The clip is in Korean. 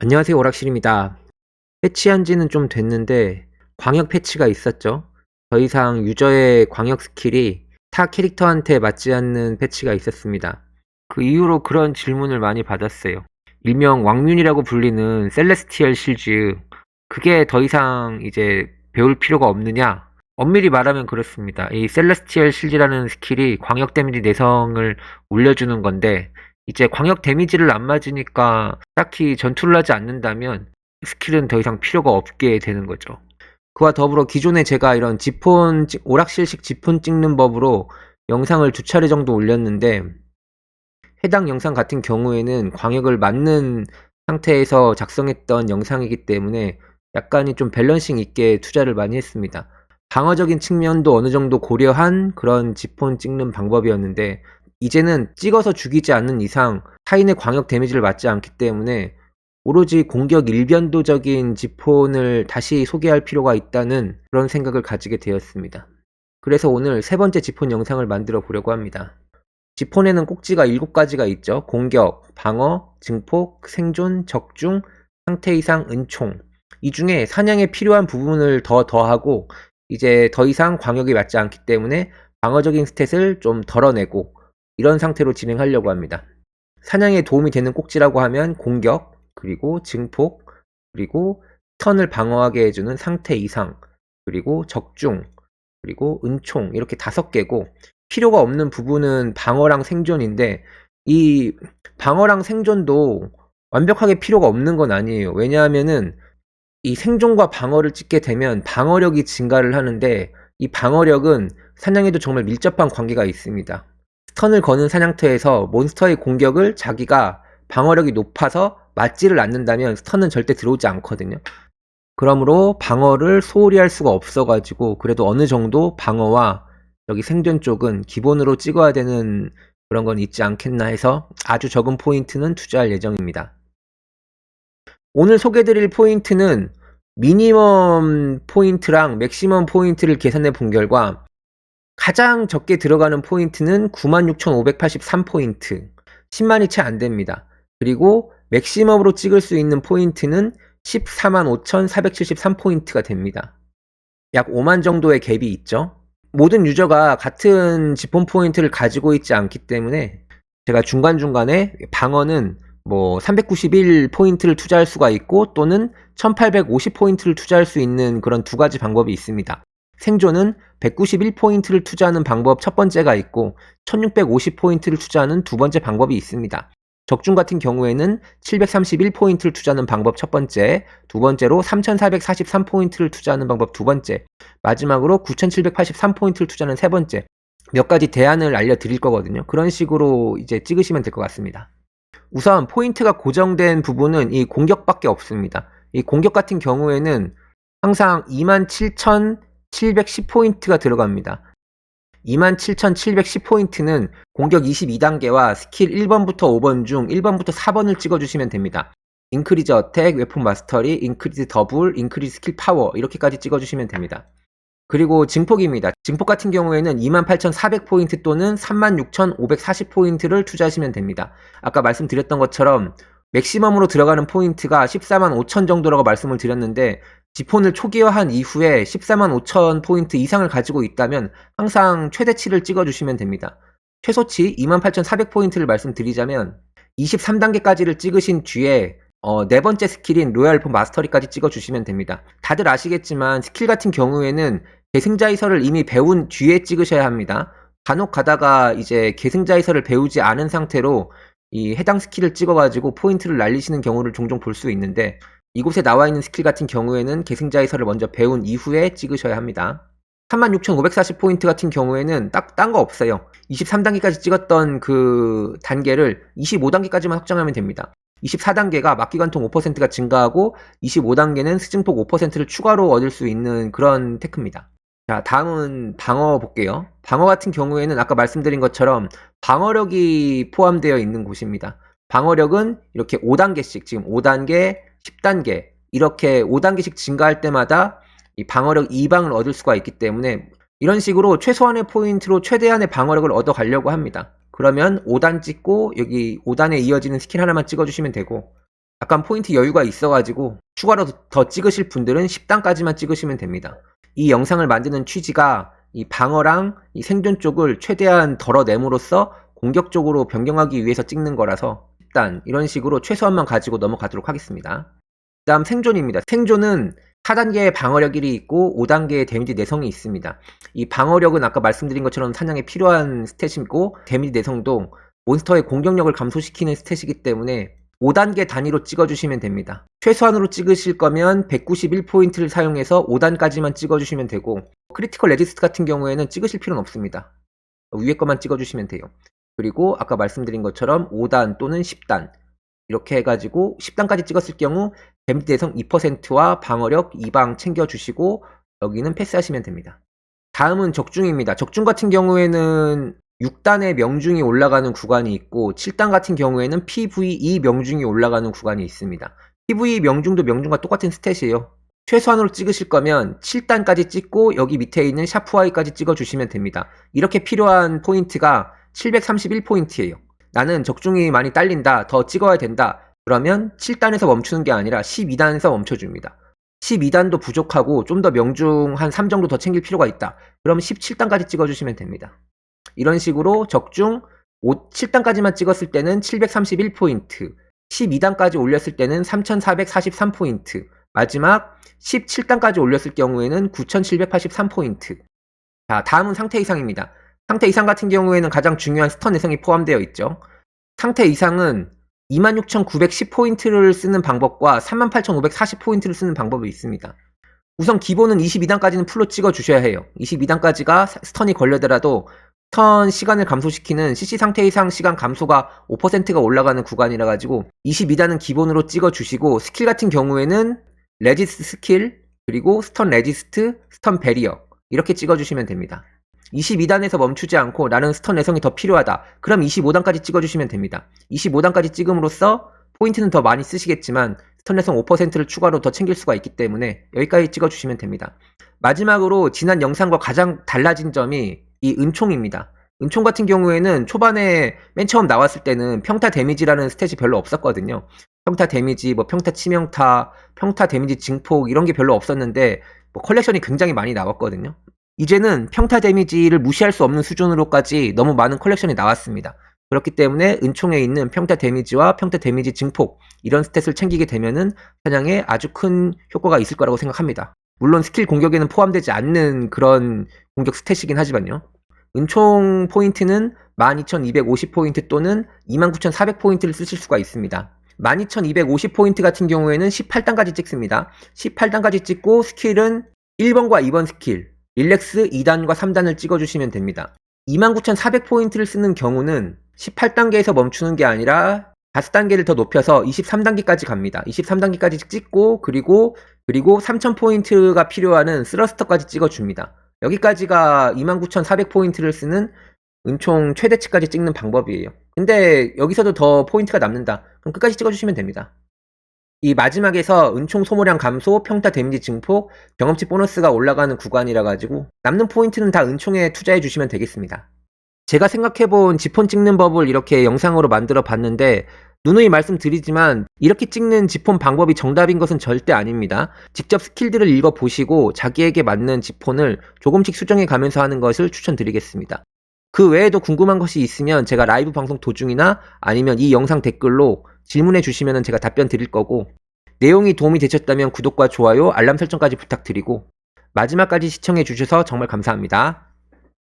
안녕하세요 오락실입니다. 패치한 지는 좀 됐는데 광역 패치가 있었죠. 더 이상 유저의 광역 스킬이 타 캐릭터한테 맞지 않는 패치가 있었습니다. 그 이후로 그런 질문을 많이 받았어요. 일명 왕윤이라고 불리는 셀레스티얼 실즈 그게 더 이상 이제 배울 필요가 없느냐? 엄밀히 말하면 그렇습니다. 이 셀레스티얼 실즈라는 스킬이 광역 데미지 내성을 올려주는 건데 이제 광역 데미지를 안 맞으니까 딱히 전투를 하지 않는다면 스킬은 더 이상 필요가 없게 되는 거죠. 그와 더불어 기존에 제가 이런 지폰, 찍- 오락실식 지폰 찍는 법으로 영상을 두 차례 정도 올렸는데 해당 영상 같은 경우에는 광역을 맞는 상태에서 작성했던 영상이기 때문에 약간이 좀 밸런싱 있게 투자를 많이 했습니다. 방어적인 측면도 어느 정도 고려한 그런 지폰 찍는 방법이었는데 이제는 찍어서 죽이지 않는 이상 타인의 광역 데미지를 맞지 않기 때문에 오로지 공격 일변도적인 지폰을 다시 소개할 필요가 있다는 그런 생각을 가지게 되었습니다. 그래서 오늘 세 번째 지폰 영상을 만들어 보려고 합니다. 지폰에는 꼭지가 7가지가 있죠. 공격, 방어, 증폭, 생존, 적중, 상태 이상, 은총. 이 중에 사냥에 필요한 부분을 더 더하고 이제 더 이상 광역이 맞지 않기 때문에 방어적인 스탯을 좀 덜어내고 이런 상태로 진행하려고 합니다. 사냥에 도움이 되는 꼭지라고 하면 공격, 그리고 증폭, 그리고 턴을 방어하게 해주는 상태 이상, 그리고 적중, 그리고 은총 이렇게 다섯 개고 필요가 없는 부분은 방어랑 생존인데 이 방어랑 생존도 완벽하게 필요가 없는 건 아니에요. 왜냐하면은 이 생존과 방어를 찍게 되면 방어력이 증가를 하는데 이 방어력은 사냥에도 정말 밀접한 관계가 있습니다. 스턴을 거는 사냥터에서 몬스터의 공격을 자기가 방어력이 높아서 맞지를 않는다면 스턴은 절대 들어오지 않거든요. 그러므로 방어를 소홀히 할 수가 없어가지고 그래도 어느 정도 방어와 여기 생존 쪽은 기본으로 찍어야 되는 그런 건 있지 않겠나 해서 아주 적은 포인트는 투자할 예정입니다. 오늘 소개드릴 포인트는 미니멈 포인트랑 맥시멈 포인트를 계산해 본 결과 가장 적게 들어가는 포인트는 96,583포인트. 10만이 채 안 됩니다. 그리고 맥시멈으로 찍을 수 있는 포인트는 145,473포인트가 됩니다. 약 5만 정도의 갭이 있죠. 모든 유저가 같은 지폰 포인트를 가지고 있지 않기 때문에 제가 중간중간에 방어는 뭐 391 포인트를 투자할 수가 있고 또는 1850 포인트를 투자할 수 있는 그런 두 가지 방법이 있습니다. 생존은 191포인트를 투자하는 방법 첫 번째가 있고 1650포인트를 투자하는 두 번째 방법이 있습니다. 적중 같은 경우에는 731포인트를 투자하는 방법 첫 번째, 두 번째로 3443포인트를 투자하는 방법 두 번째, 마지막으로 9783포인트를 투자하는 세 번째, 몇 가지 대안을 알려드릴 거거든요. 그런 식으로 이제 찍으시면 될 것 같습니다. 우선 포인트가 고정된 부분은 이 공격밖에 없습니다. 이 공격 같은 경우에는 항상 27,710포인트가 들어갑니다. 27,710포인트는 공격 22단계와 스킬 1번부터 5번 중 1번부터 4번을 찍어주시면 됩니다. 인크리즈 어택, 웨폰 마스터리, 인크리즈 더블, 인크리즈 스킬 파워 이렇게까지 찍어주시면 됩니다. 그리고 증폭입니다. 증폭 같은 경우에는 28,400포인트 또는 36,540포인트를 투자하시면 됩니다. 아까 말씀드렸던 것처럼 맥시멈으로 들어가는 포인트가 14만 5천 정도라고 말씀을 드렸는데 지폰을 초기화한 이후에 14만 5천 포인트 이상을 가지고 있다면 항상 최대치를 찍어주시면 됩니다. 최소치 28,400포인트를 말씀드리자면 23단계까지를 찍으신 뒤에 어, 네 번째 스킬인 로얄폰 마스터리까지 찍어주시면 됩니다. 다들 아시겠지만 스킬 같은 경우에는 계승자이설을 이미 배운 뒤에 찍으셔야 합니다. 간혹 가다가 이제 계승자이설을 배우지 않은 상태로 이 해당 스킬을 찍어가지고 포인트를 날리시는 경우를 종종 볼 수 있는데 이곳에 나와 있는 스킬 같은 경우에는 계승자이설을 먼저 배운 이후에 찍으셔야 합니다. 36,540포인트 같은 경우에는 딱 딴 거 없어요. 23단계까지 찍었던 그 단계를 25단계까지만 확정하면 됩니다. 24단계가 막기관통 5%가 증가하고 25단계는 스증폭 5%를 추가로 얻을 수 있는 그런 테크입니다. 자, 다음은 방어 볼게요. 방어 같은 경우에는 아까 말씀드린 것처럼 방어력이 포함되어 있는 곳입니다. 방어력은 이렇게 5단계씩, 지금 5단계, 10단계, 이렇게 5단계씩 증가할 때마다 이 방어력 2방을 얻을 수가 있기 때문에 이런 식으로 최소한의 포인트로 최대한의 방어력을 얻어 가려고 합니다. 그러면 5단 찍고 여기 5단에 이어지는 스킬 하나만 찍어주시면 되고 약간 포인트 여유가 있어가지고 추가로 더 찍으실 분들은 10단까지만 찍으시면 됩니다. 이 영상을 만드는 취지가 이 방어랑 이 생존 쪽을 최대한 덜어냄으로써 공격적으로 변경하기 위해서 찍는 거라서 일단 이런 식으로 최소한만 가지고 넘어가도록 하겠습니다. 그 다음 생존입니다. 생존은 4단계의 방어력 1이 있고 5단계의 데미지 내성이 있습니다. 이 방어력은 아까 말씀드린 것처럼 사냥에 필요한 스탯이고 데미지 내성도 몬스터의 공격력을 감소시키는 스탯이기 때문에 5단계 단위로 찍어주시면 됩니다. 최소한으로 찍으실 거면 191포인트를 사용해서 5단까지만 찍어주시면 되고 크리티컬 레지스트 같은 경우에는 찍으실 필요는 없습니다. 위에 것만 찍어주시면 돼요. 그리고 아까 말씀드린 것처럼 5단 또는 10단 이렇게 해가지고 10단까지 찍었을 경우 데미지 대성 2%와 방어력 2방 챙겨주시고 여기는 패스하시면 됩니다. 다음은 적중입니다. 적중 같은 경우에는 6단의 명중이 올라가는 구간이 있고 7단 같은 경우에는 PVE 명중이 올라가는 구간이 있습니다. PVE 명중도 명중과 똑같은 스탯이에요. 최소한으로 찍으실 거면 7단까지 찍고 여기 밑에 있는 샤프와이까지 찍어주시면 됩니다. 이렇게 필요한 포인트가 731포인트예요. 나는 적중이 많이 딸린다. 더 찍어야 된다. 그러면 7단에서 멈추는 게 아니라 12단에서 멈춰줍니다. 12단도 부족하고 좀 더 명중 한 3 정도 더 챙길 필요가 있다. 그럼 17단까지 찍어주시면 됩니다. 이런 식으로 적중 5, 7단까지만 찍었을 때는 731포인트, 12단까지 올렸을 때는 3443포인트, 마지막 17단까지 올렸을 경우에는 9783포인트. 자, 다음은 상태 이상입니다. 상태 이상 같은 경우에는 가장 중요한 스턴 내성이 포함되어 있죠. 상태 이상은 26,910포인트를 쓰는 방법과 38,540포인트를 쓰는 방법이 있습니다. 우선 기본은 22단까지는 풀로 찍어 주셔야 해요. 22단까지가 스턴이 걸려더라도 스턴 시간을 감소시키는 CC 상태 이상 시간 감소가 5%가 올라가는 구간이라 가지고 22단은 기본으로 찍어 주시고 스킬 같은 경우에는 레지스트 스킬 그리고 스턴 레지스트, 스턴 베리어 이렇게 찍어 주시면 됩니다. 22단에서 멈추지 않고 나는 스턴 내성이 더 필요하다. 그럼 25단까지 찍어주시면 됩니다. 25단까지 찍음으로써 포인트는 더 많이 쓰시겠지만 스턴 내성 5%를 추가로 더 챙길 수가 있기 때문에 여기까지 찍어주시면 됩니다. 마지막으로 지난 영상과 가장 달라진 점이 이 은총입니다. 은총 같은 경우에는 초반에 맨 처음 나왔을 때는 평타 데미지라는 스탯이 별로 없었거든요. 평타 데미지, 뭐 평타 치명타, 평타 데미지 증폭 이런 게 별로 없었는데 뭐 컬렉션이 굉장히 많이 나왔거든요. 이제는 평타 데미지를 무시할 수 없는 수준으로까지 너무 많은 컬렉션이 나왔습니다. 그렇기 때문에 은총에 있는 평타 데미지와 평타 데미지 증폭 이런 스탯을 챙기게 되면은 사냥에 아주 큰 효과가 있을 거라고 생각합니다. 물론 스킬 공격에는 포함되지 않는 그런 공격 스탯이긴 하지만요. 은총 포인트는 12,250포인트 또는 29,400포인트를 쓰실 수가 있습니다. 12,250포인트 같은 경우에는 18단까지 찍습니다. 18단까지 찍고 스킬은 1번과 2번 스킬, 릴렉스 2단과 3단을 찍어주시면 됩니다. 29,400포인트를 쓰는 경우는 18단계에서 멈추는 게 아니라 5단계를 더 높여서 23단계까지 갑니다. 23단계까지 찍고 그리고 그리고 3,000포인트가 필요한 스러스터까지 찍어줍니다. 여기까지가 29,400포인트를 쓰는 은총 최대치까지 찍는 방법이에요. 근데 여기서도 더 포인트가 남는다. 그럼 끝까지 찍어주시면 됩니다. 이 마지막에서 은총 소모량 감소, 평타 데미지 증폭, 경험치 보너스가 올라가는 구간이라 가지고 남는 포인트는 다 은총에 투자해 주시면 되겠습니다. 제가 생각해본 지폰 찍는 법을 이렇게 영상으로 만들어 봤는데 누누이 말씀드리지만 이렇게 찍는 지폰 방법이 정답인 것은 절대 아닙니다. 직접 스킬들을 읽어 보시고 자기에게 맞는 지폰을 조금씩 수정해 가면서 하는 것을 추천드리겠습니다. 그 외에도 궁금한 것이 있으면 제가 라이브 방송 도중이나 아니면 이 영상 댓글로 질문해 주시면 제가 답변 드릴 거고 내용이 도움이 되셨다면 구독과 좋아요, 알람 설정까지 부탁드리고 마지막까지 시청해 주셔서 정말 감사합니다.